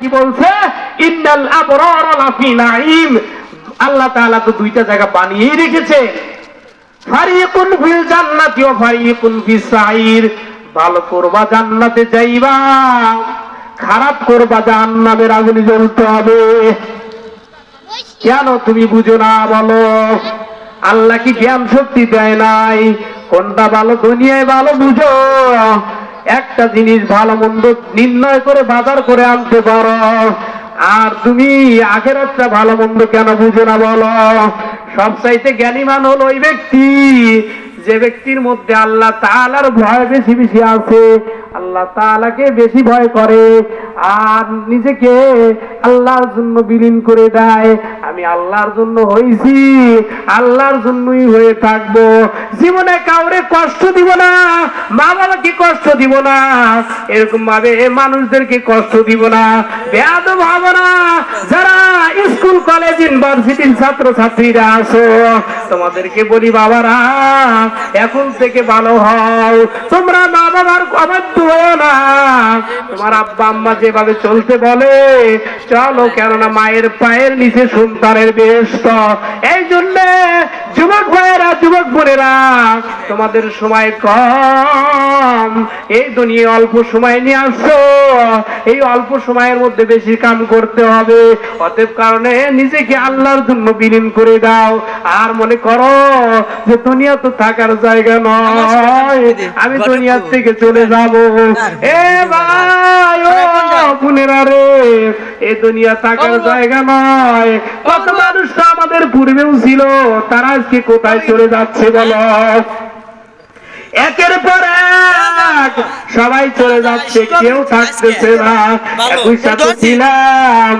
কি বলছে? ইন্নাল আবরার লাফি নাঈম। আল্লাহ তাআলা তো দুইটা জায়গা বানিয়েই রেখেছে। ফারিকুন ফিল জান্নাতি ওয়া ফারিকুন ফিস ভালো করবা জান্নাতে যাইবা। খারাপ করবা জাহান্নামের আগুনে জ্বলতে হবে। কেন তুমি বুঝো না বলো? আল্লাহ কি জ্ঞান শক্তি দেয় নাই? কোনটা ভালো, দুনিয়ায় ভালো বুঝো। একটা জিনিস ভালো মন্দ নির্ণয় করে বাজার করে আনতে পারো। আর তুমি আগের একটা ভালো মন্দ কেন বুঝো না বলো? সব চাইতে জ্ঞানীমান হলো ওই ব্যক্তি। যে ব্যক্তির মধ্যে আল্লাহ তাআলার ভয় বেশি বেশি আছে, আল্লাহ তাআলাকে বেশি ভয় করে। আর নিজেকে আল্লাহর জন্য বিলীন করে দেয়। আমি আল্লাহর জন্য হইছি, আল্লাহর জন্যই হয়ে থাকব। জীবনে কাউরে কষ্ট দিব না মা বাবাকে কষ্ট দিব না এরকম ভাবে মানুষদেরকে কষ্ট দিব না। বেয়াদ ভাবো না, যারা কলেজ ইউনিভার্সিটির ছাত্র ছাত্রীরা আসো। তোমাদেরকে বলি, বাবারা, এখন থেকে ভালো হও। তোমরা মা বাবার অবাধ্য হও না। তোমার আব্বা আম্মা যেভাবে চলতে বলে, চলো কেননা মায়ের পায়ের নিচে সন্তানের বেশ এই জন্য যুবক বোনেরা তোমাদের সময় কম এই দুনিয়া অল্প সময় নিয়ে আসছো এই অল্প সময়ের মধ্যে বেশি কাম করতে হবে অতএব কারণে নিজেকে আল্লাহর জন্য বিলীন করে দাও আর মনে করো যে দুনিয়া তো থাকার জায়গা নয় আমি দুনিয়ার থেকে চলে যাব এ ভাই বোনেরা রে এ দুনিয়া থাকার জায়গা নয়। কত মানুষ আমাদের পূর্বেও ছিল তারা আজকে কোথায় চলে যাচ্ছে বলো? একের পর এক সবাই চলে যাচ্ছে কেউ থাকতেছে না। একই সাথে ছিলাম।